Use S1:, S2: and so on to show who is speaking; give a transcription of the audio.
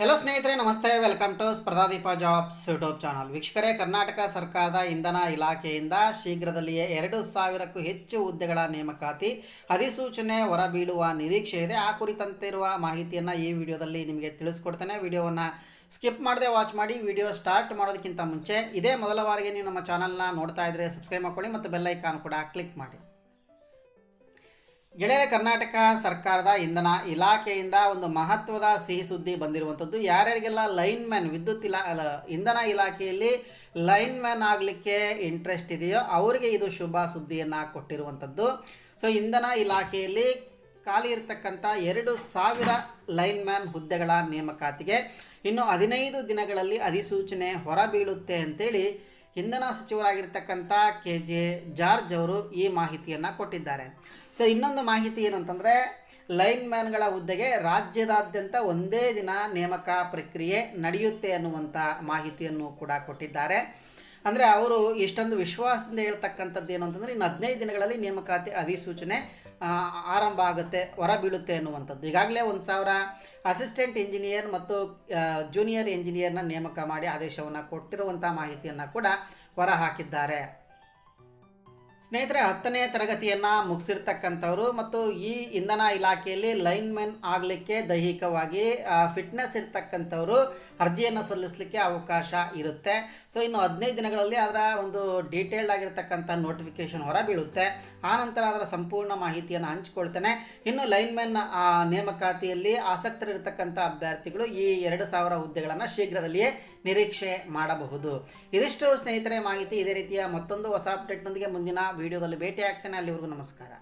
S1: Hello ಸ್ನೇಹಿತರೆ, ನಮಸ್ತೆ. Welcome to Spardhadeepa jobs YouTube channel ವೀಕ್ಷಕರೇ, ಕರ್ನಾಟಕ ಸರ್ಕಾರದ ಇಂಧನ ಇಲಾಖೆಯಿಂದ ಶೀಘ್ರದಲ್ಲಿಯೇ ಎರಡು ಸಾವಿರಕ್ಕೂ ಹೆಚ್ಚು ಹುದ್ದೆಗಳ ನೇಮಕಾತಿ, ಅಧಿಸೂಚನೆ ಹೊರಬೀಳುವ ನಿರೀಕ್ಷೆ ಇದೆ. ಆ ಕುರಿತಂತಿರುವ ಮಾಹಿತಿಯನ್ನು ಈ ವಿಡಿಯೋದಲ್ಲಿ ನಿಮಗೆ ತಿಳಿಸ್ಕೊಡ್ತೇನೆ. ವಿಡಿಯೋವನ್ನು ಸ್ಕಿಪ್ ಮಾಡದೆ ವಾಚ್ ಮಾಡಿ. ವಿಡಿಯೋ ಸ್ಟಾರ್ಟ್ ಮಾಡೋದಕ್ಕಿಂತ ಮುಂಚೆ ಇದೇ ಮೊದಲ ಬಾರಿಗೆ ನೀವು ನಮ್ಮ ಚಾನಲ್ನ ನೋಡ್ತಾ ಇದ್ದರೆ ಸಬ್ಸ್ಕ್ರೈಬ್ ಮಾಡ್ಕೊಳ್ಳಿ ಮತ್ತು ಬೆಲ್ಲೈಕಾನು ಕೂಡ ಕ್ಲಿಕ್ ಮಾಡಿ. ಗೆಳೆಯ ಕರ್ನಾಟಕ ಸರ್ಕಾರದ ಇಂಧನ ಇಲಾಖೆಯಿಂದ ಒಂದು ಮಹತ್ವದ ಸಿಹಿ ಸುದ್ದಿ ಬಂದಿರುವಂಥದ್ದು. ಯಾರ್ಯಾರಿಗೆಲ್ಲ ಲೈನ್ ಮ್ಯಾನ್, ವಿದ್ಯುತ್ ಇಲಾ ಇಂಧನ ಇಲಾಖೆಯಲ್ಲಿ ಲೈನ್ ಮ್ಯಾನ್ ಆಗಲಿಕ್ಕೆ ಇಂಟ್ರೆಸ್ಟ್ ಇದೆಯೋ ಅವರಿಗೆ ಇದು ಶುಭ ಸುದ್ದಿಯನ್ನು ಕೊಟ್ಟಿರುವಂಥದ್ದು. ಸೊ ಇಂಧನ ಇಲಾಖೆಯಲ್ಲಿ ಖಾಲಿ ಇರತಕ್ಕಂಥ ಎರಡು ಸಾವಿರ ಲೈನ್ ಮ್ಯಾನ್ ಹುದ್ದೆಗಳ ನೇಮಕಾತಿಗೆ ಇನ್ನು ಹದಿನೈದು ದಿನಗಳಲ್ಲಿ ಅಧಿಸೂಚನೆ ಹೊರಬೀಳುತ್ತೆ ಅಂತೇಳಿ ಇಂಧನ ಸಚಿವರಾಗಿರ್ತಕ್ಕಂಥ ಕೆ ಜೆ ಜಾರ್ಜ್ ಅವರು ಈ ಮಾಹಿತಿಯನ್ನು ಕೊಟ್ಟಿದ್ದಾರೆ. ಸೊ ಇನ್ನೊಂದು ಮಾಹಿತಿ ಏನು ಅಂತಂದರೆ ಲೈನ್ ಮ್ಯಾನ್ಗಳ ಹುದ್ದೆಗೆ ರಾಜ್ಯದಾದ್ಯಂತ ಒಂದೇ ದಿನ ನೇಮಕ ಪ್ರಕ್ರಿಯೆ ನಡೆಯುತ್ತೆ ಅನ್ನುವಂಥ ಮಾಹಿತಿಯನ್ನು ಕೂಡ ಕೊಟ್ಟಿದ್ದಾರೆ. ಅಂದರೆ ಅವರು ಇಷ್ಟೊಂದು ವಿಶ್ವಾಸದಿಂದ ಹೇಳ್ತಕ್ಕಂಥದ್ದು ಏನು ಅಂತಂದರೆ, ಇನ್ನು ಹದಿನೈದು ದಿನಗಳಲ್ಲಿ ನೇಮಕಾತಿ ಅಧಿಸೂಚನೆ ಆರಂಭ ಆಗುತ್ತೆ, ಹೊರ ಬೀಳುತ್ತೆ ಅನ್ನುವಂಥದ್ದು. ಈಗಾಗಲೇ ಒಂದು ಸಾವಿರ ಅಸಿಸ್ಟೆಂಟ್ ಇಂಜಿನಿಯರ್ ಮತ್ತು ಜೂನಿಯರ್ ಇಂಜಿನಿಯರ್ನ ನೇಮಕ ಮಾಡಿ ಆದೇಶವನ್ನು ಕೊಟ್ಟಿರುವಂಥ ಮಾಹಿತಿಯನ್ನು ಕೂಡ ಹೊರ ಹಾಕಿದ್ದಾರೆ. ಸ್ನೇಹಿತರೆ, ಹತ್ತನೇ ತರಗತಿಯನ್ನು ಮುಗಿಸಿರ್ತಕ್ಕಂಥವ್ರು ಮತ್ತು ಈ ಇಂಧನ ಇಲಾಖೆಯಲ್ಲಿ ಲೈನ್ ಮ್ಯಾನ್ ಆಗಲಿಕ್ಕೆ ದೈಹಿಕವಾಗಿ ಫಿಟ್ನೆಸ್ ಇರ್ತಕ್ಕಂಥವ್ರು ಅರ್ಜಿಯನ್ನು ಸಲ್ಲಿಸಲಿಕ್ಕೆ ಅವಕಾಶ ಇರುತ್ತೆ. ಸೊ, ಇನ್ನು ಹದಿನೈದು ದಿನಗಳಲ್ಲಿ ಅದರ ಒಂದು ಡೀಟೇಲ್ಡ್ ಆಗಿರ್ತಕ್ಕಂಥ ನೋಟಿಫಿಕೇಶನ್ ಹೊರ ಬೀಳುತ್ತೆ. ಆನಂತರ ಅದರ ಸಂಪೂರ್ಣ ಮಾಹಿತಿಯನ್ನು ಹಂಚಿಕೊಳ್ತೇನೆ. ಇನ್ನು ಲೈನ್ ಮ್ಯಾನ್ ನೇಮಕಾತಿಯಲ್ಲಿ ಆಸಕ್ತರಿರ್ತಕ್ಕಂಥ ಅಭ್ಯರ್ಥಿಗಳು ಈ ಎರಡು ಸಾವಿರ ಹುದ್ದೆಗಳನ್ನು ಶೀಘ್ರದಲ್ಲಿಯೇ ನಿರೀಕ್ಷೆ ಮಾಡಬಹುದು. ಇದಿಷ್ಟು ಸ್ನೇಹಿತರೆ, ಮಾಹಿತಿ ಇದೇ ರೀತಿಯ ಮತ್ತೊಂದು ಹೊಸ ಅಪ್ಡೇಟ್ನೊಂದಿಗೆ ಮುಂದಿನ ವಿಡಿಯೋದಲ್ಲಿ ಭೇಟಿ ಆಗ್ತೇನೆ ಅಲ್ಲಿವರೆಗೂ ನಮಸ್ಕಾರ.